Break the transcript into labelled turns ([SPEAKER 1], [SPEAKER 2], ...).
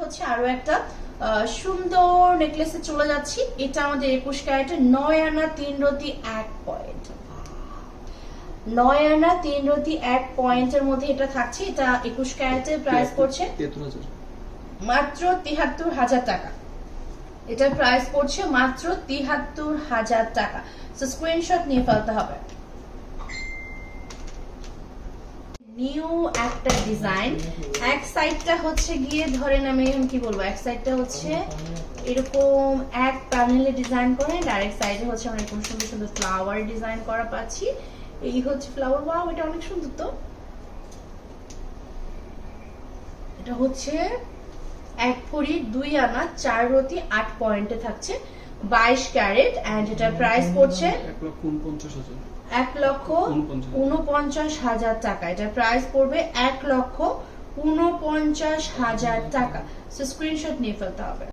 [SPEAKER 1] হচ্ছে আরও একটা সুন্দর নেকলেসে চলে যাচ্ছি। এটা আমাদের একুশ ক্যারেটের নয় আনা তিন রতি এক পয়েন্ট নয় আনা তিন রতি এক পয়েন্টের মধ্যে এটা থাকছে। এটা একুশ ক্যারেটের প্রাইস পড়ছে মাত্র তিহাত্তর হাজার টাকা। এটার প্রাইস পড়ছে মাত্র তিহাত্তর হাজার টাকা। স্ক্রিনশট নিয়ে ফেলতে হবে। নিউ একটা ডিজাইন। এক সাইডটা হচ্ছে গিয়ে, ধরেন আমি কি বলব, এক সাইডটা হচ্ছে এরকম এক প্যানেলে ডিজাইন করে ডাইরেক্ট সাইডে হচ্ছে আমরা এরকম সুন্দর সুন্দর ফ্লাওয়ার ডিজাইন করা পাচ্ছি। এই হচ্ছে ফ্লাওয়ার ওয়াও এটা অনেক সুন্দর তো। এটা হচ্ছে এক ভরি দুই আনা, চার রতি, আট পয়েন্টে থাকছে। বাইশ ক্যারেট অ্যান্ড এটার প্রাইস পড়ছে
[SPEAKER 2] এক লক্ষ
[SPEAKER 1] উনপঞ্চাশ হাজার। টাকা। এটার প্রাইস পড়বে এক লক্ষ উনপঞ্চাশ হাজার টাকা। স্ক্রিনশট নিয়ে ফেলতে হবে।